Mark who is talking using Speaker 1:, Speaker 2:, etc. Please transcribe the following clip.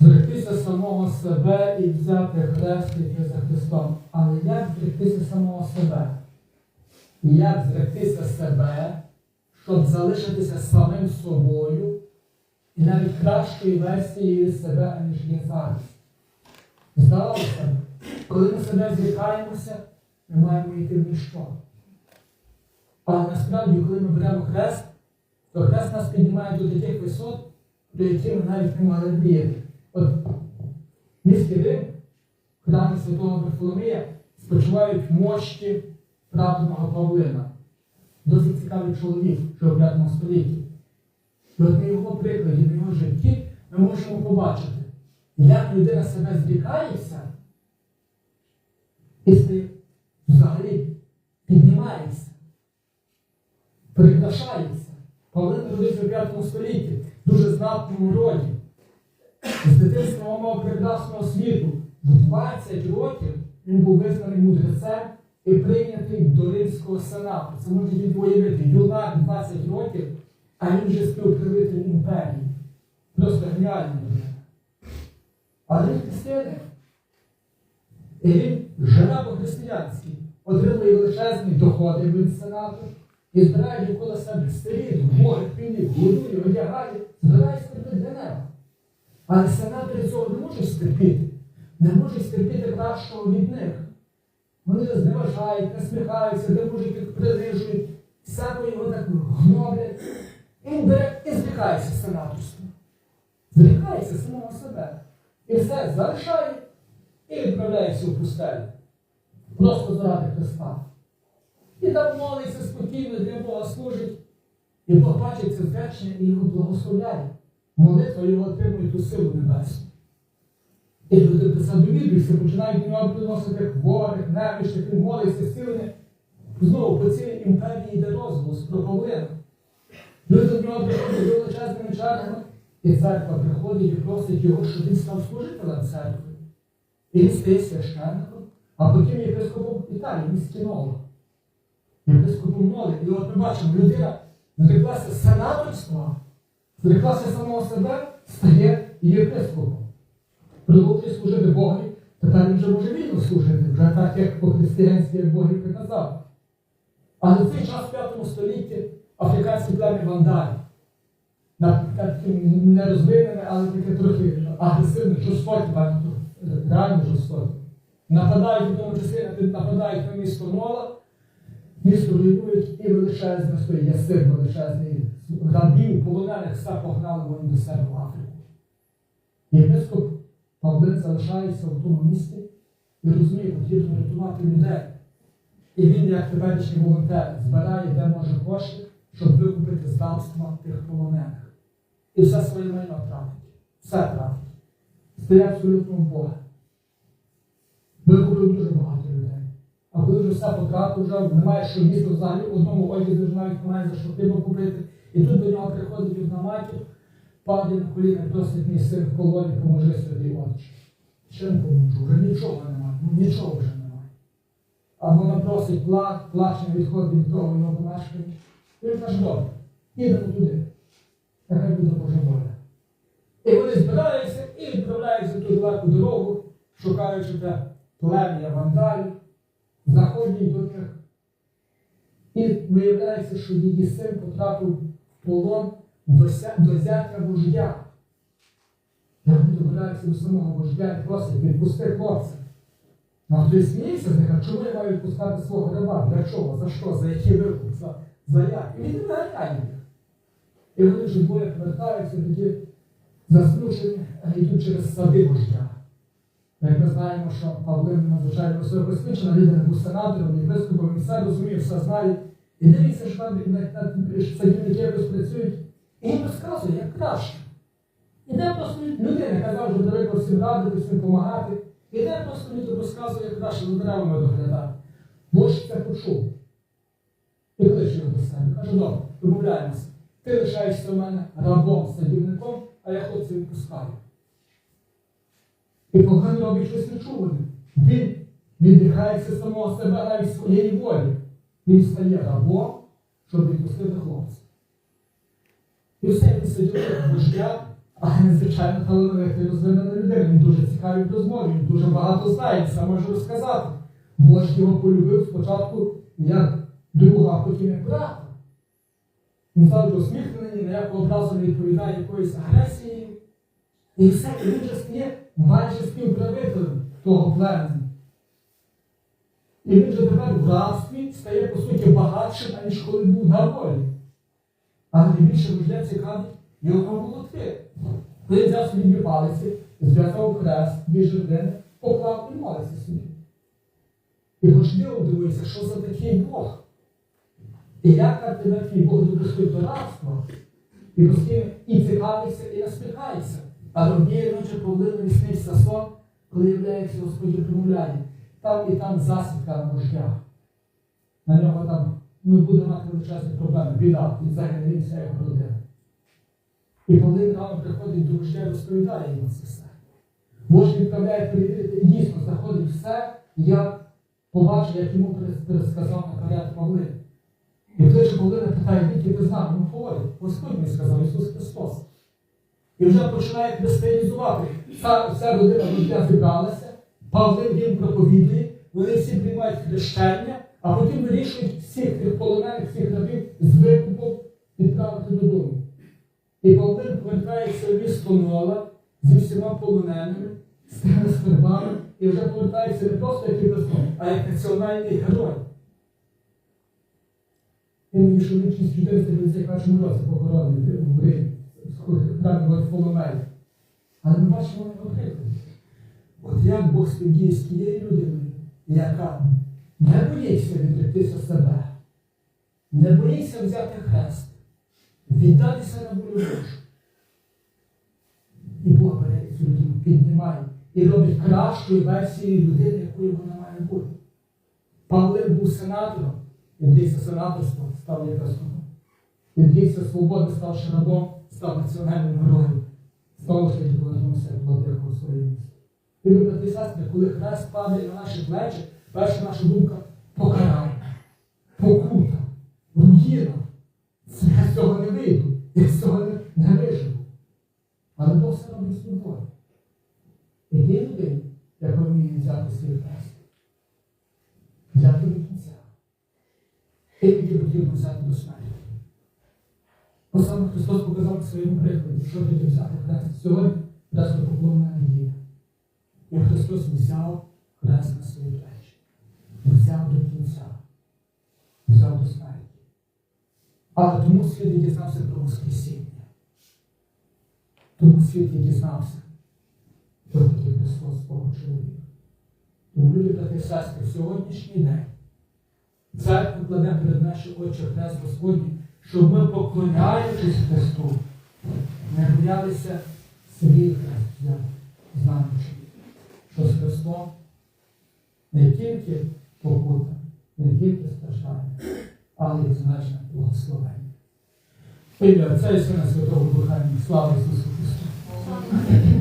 Speaker 1: Зректися самого себе і взяти хрест і за Христом. Але як зректися самого себе? Як зректися себе, щоб залишитися самим собою і навіть кращою версією себе, аніж є зараз? Здавалося коли ми себе зрікаємося, ми маємо йти в ніщо. Але насправді, коли ми беремо хрест, то хрест нас піднімає до таких висот, до яких ми навіть не могли мріяти. От в місті Рим, храмі Святого Варфоломія, спочивають мощі праведного Павлина. Досить цікавий чоловік, що в 5 столітті. І от на його прикладі, на його житті, ми можемо побачити, як людина себе зрікається і взагалі піднімається, прикрашається. Павлин родився в 5 столітті, дуже знатному роді. З дитинства мав прекрасного світу. В 20 років він був визнаний мудрецем і прийнятий до Римського сенату. Це можна собі уявити. Юнак 20 років, а він вже співправитель імперії. Просто геніальний. Але він християнин. І він живе по-християнськи, отримує величезні доходи від сенату і збирає довкола себе старі, гори, півні, годує, одягає, збирає. Але сенатори цього не можуть стерпіти, не можуть стерпіти кращого від них. Вони зневажають, насміхаються, де їх принижують, всяко його так гноблять. Він бере і зрікається сенаторства. Зрікається самого себе. І все залишає і відправляється в пустелю. Просто заради Христа. І там молиться спокійно, для Бога служить. І Бог бачить це зречення і його благословляє. Молитва його отримує ту силу небесну. І люди самовідуються, починають нього приносити хворих, немічних, він молиться, зцілення. Знову по цілій імперії йде розголос про Павлина. Люди до нього приходять величезними чергами, і церква приходить і просить його, щоб він став служителем церкви. І він стає священником, а потім єпископом Італії, місті Ново. Єпископом Нови. І от ми бачимо, людина зреклася з сенаторства, зреклася самого себе, стає єпископом. Продовжує служити Богові, тепер він вже може вільно служити, вже так, як по-християнськи, Бог і приказав. Але в цей час в 5 столітті африканські плем'я вандалі, на- не розвинене, але таке трохи агресивне, жорстоке, багато, реально жорстоке. Нападають, в тому числі нападають на місто Мола, місто руйнують і величезне стоїть ясир величезний рабів, полонених все погнали вони до себе в Африку. Єпископ Павлин залишається в тому місті і розуміє, потрібно рятувати людей. І він, як теперішній волонтер, збирає, де може кошти, щоб викупити з тих полонених. І все своє майно тратить. Все тратить. Стає абсолютно Бога. Викупив дуже багато. А коли вже все потратив, вже немає що їсти взагалі, одному одязі вже навіть немає за що купити. І тут до нього приходить одна матір, падає на коліна і просить мій син в колоні, поможи святий отче. Чим поможу? Вже нічого немає, ну нічого вже немає. А вона просить плач, плаче відходить від того його помешкання. Він каже, добре, їдемо туди. Нехай буде Божа воля. І вони збираються і відправляються ту далеку дорогу, шукаючи те плем'я вандалів, заходять до них. І виявляється, що її син потрапив в полон до, до зятя вождя. І вони добираються до самого вождя і просять, відпусти хлопця. Ну, а хтось сміється з них, а чому я маю відпускати свого раба? Для чого? За що? За який викуп? За, за як? І він не їх. І вони вже двоє повертаються, тоді засмучені, йдуть через сади вождя. Як ми знаємо, що Павлин надзвичайно високо освічена, людина був сенатором, єпископом, він все розуміє, все знає. І дивіться, що там садівники якось працюють, і він розказує, як краще. Іде просто людина, казав, що далеко всім радити, всім допомагати. Іде просто людина розказує, як краще за деревами доглядати. Вождь це почув. І кличе його до себе. Каже, добре, домовляємося. Ти лишаєшся у мене рабом, садівником, а я хлопців відпускаю. І Богдан робить щось нечуване. Він відрікається самого себе навіть своєї волі. Він стає рабом, щоб відпустити хлопця. І все він сидів вождя, а незвичайно талановитий розвинений навіть розмові, він дуже багато знає, все може розказати. Бог його полюбив спочатку як друга, а потім як брата. Він завжди усміхнений, ніякого образу не відповідає якоїсь агресії. І все, і він вже стає майже співправителем того племені. І він вже тепер в рабстві стає, по суті, багатшим, аніж коли був на волі. Але найбільше вождя цікавить його молотки. Коли взяв собі дві палиці, зв'язав хрест, дві жердини, поклав і молився собі. І вождів дивується, що за такий Бог. І як так тебе твій Бог допустив до рабства, і постійно і цікавиться, і насміхається. Але однієї ночі проблеми сниться сон, коли являється Господь промовляє. Там і там засідка на вождях. На нього там ну, буде мати величезні проблеми, біда, і загине вся його родина. І коли рано приходить до вождя, розповідає йому це все. Вождь відправляє перевірити, і дійсно знаходить все, як побачив, як йому перес- пересказав наперед Павлин. І кличе Павлина питає, звідки ти знав? Йому говорить, Господь мені сказав Ісус Христос. І вже починає християнізувати. Вся, вся родина вождя зібралася, Павлин їм проповідує, вони всі приймають хрещення, а потім вирішують всіх тих полонених, всіх рабів з викупом відправити додому. І Павлин повертається в місто Нола зі всіма полоненими, з тими скарбами, і вже повертається не просто як євреїв, а як національний герой. Він мені лічність 491 році похоронений в Римі, в храмі Варфоломея. Але ми бачимо його приклад. От як Бог співдіє з тією людиною, яка не боїться відректися себе, не боїться взяти хрест, віддатися на волю Божу. І Бог бере цю людину, піднімає і робить кращою версією людини, якою вона має бути. Павлин був сенатором, відрікся сенаторства, став єпископом. Відрікся свободи, ставши рабом, став національним героєм. Знову ж таки повернувся як владико у своє. І брати сестри, коли хрест падає на наші плечі, перша наша думка покарання, покута, руїна. Я з цього не вийду, я з цього не, виживу. Але Бог все робить з любов'ю. І тій людині, яка вміє взяти свій хрест, взяти до кінця. І тоді потрібно взяти до смерті. Бо саме Христос показав своєму прикладі, що тоді взяти хрест. Сьогодні хрест поклонна неділя. І Христос взяв хрест на свої плечі. Взяв до кінця. Взяв до смерті. Але тому світ і дізнався про Воскресіння. Тому світ і дізнався, хто такий Христос Бога чоловіка. Тому люди, брати сестри, в сьогоднішній день церква кладе перед наші очі хрест Господній, щоб ми, поклоняючись Христу, не боялися хрест знаючи, що з Христом не тільки покута, не тільки страждання, але й значне благословення. Ім'я Отця і Сина Святого Духа. Слава Ісусу Христу!